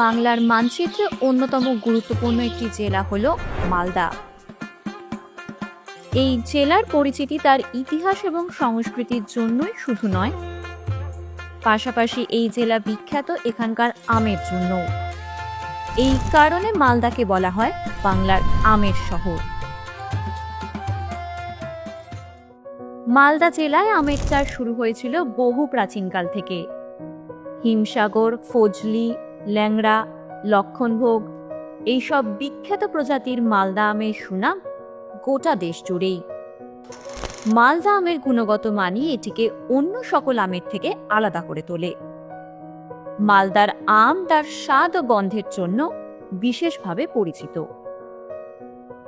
বাংলার মানচিত্রে অন্যতম গুরুত্বপূর্ণ একটি জেলা হল মালদা। এই জেলার পরিচিতি তার ইতিহাস এবং সংস্কৃতির জন্যই শুধু নয়, পাশাপাশি এই জেলা বিখ্যাত এখানকার আমের জন্য এই কারণে মালদাকে বলা হয় বাংলার আমের শহর। মালদা জেলায় আমের চাষ শুরু হয়েছিল বহু প্রাচীনকাল থেকে। হিমসাগর, ফজলি ল্যাংড়া, লক্ষণভোগ, এইসব বিখ্যাত প্রজাতির মালদা আমের সুনাম গোটা দেশ জুড়েই। মালদা আমের গুণগত মানই এটিকে অন্য সকল আমের থেকে আলাদা করে তোলে। মালদার আম তার স্বাদ ও গন্ধের জন্য বিশেষভাবে পরিচিত।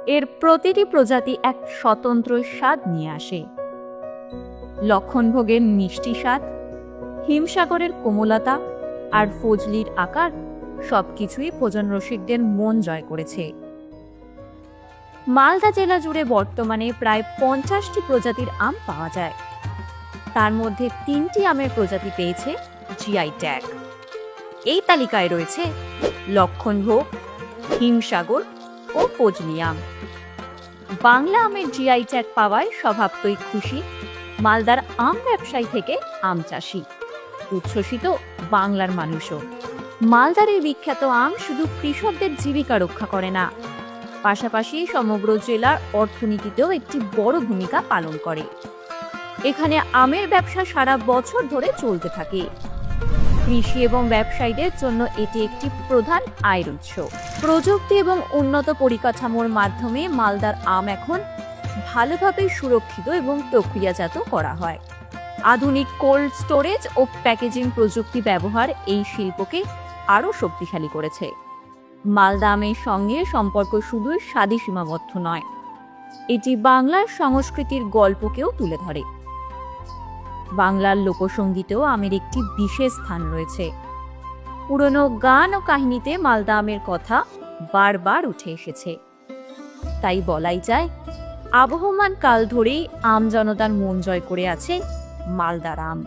এর প্রতিটি প্রজাতি এক স্বতন্ত্র স্বাদ নিয়ে আসে। লক্ষণভোগের মিষ্টি স্বাদ, হিমসাগরের কোমলতা আর ফজলির আকার সবকিছুই ভোজন রসিকদের মন জয় করেছে। মালদা জেলা জুড়ে বর্তমানে প্রায় পঞ্চাশটি প্রজাতির আম পাওয়া যায়। তার মধ্যে তিনটি আমের প্রজাতি পেয়েছে জিআই ট্যাগ এই তালিকায় রয়েছে লক্ষণভোগ, হিমসাগর ও ফজলি আম। বাংলা আমের জিআই ট্যাগ পাওয়ায় স্বভাবতই খুশি মালদার আম ব্যবসায়ী থেকে আম চাষি। উচ্ছ্বসিত বাংলার মানুষও। মালদার এই বিখ্যাত আম শুধু কৃষকদের জীবিকা রক্ষা করে না, পাশাপাশি সমগ্র জেলার অর্থনীতিতেও একটি বড় ভূমিকা পালন করে। এখানে আমের ব্যবসা সারা বছর ধরে চলতে থাকে। কৃষি এবং ব্যবসায়ীদের জন্য এটি একটি প্রধান আয়ের উৎস। প্রযুক্তি এবং উন্নত পরিকাঠামোর মাধ্যমে মালদার আম এখন ভালোভাবে সুরক্ষিত এবং প্রক্রিয়াজাত করা হয়। আধুনিক কোল্ড স্টোরেজ ও প্যাকেজিং প্রযুক্তি ব্যবহার এই শিল্পকে আরও শক্তিশালী করেছে। মালদা আমের সঙ্গে সম্পর্ক শুধুই স্বাদী সীমাবদ্ধ নয়, এটি বাংলার সংস্কৃতির গল্পকেও তুলে ধরে। বাংলার লোকসঙ্গীতেও আমের একটি বিশেষ স্থান রয়েছে। পুরনো গান ও কাহিনীতে মালদা আমের কথা বারবার উঠে এসেছে। তাই বলাই যায়, আবহমান কাল ধরেই আম জনতার মন জয় করে আছে মালদার আম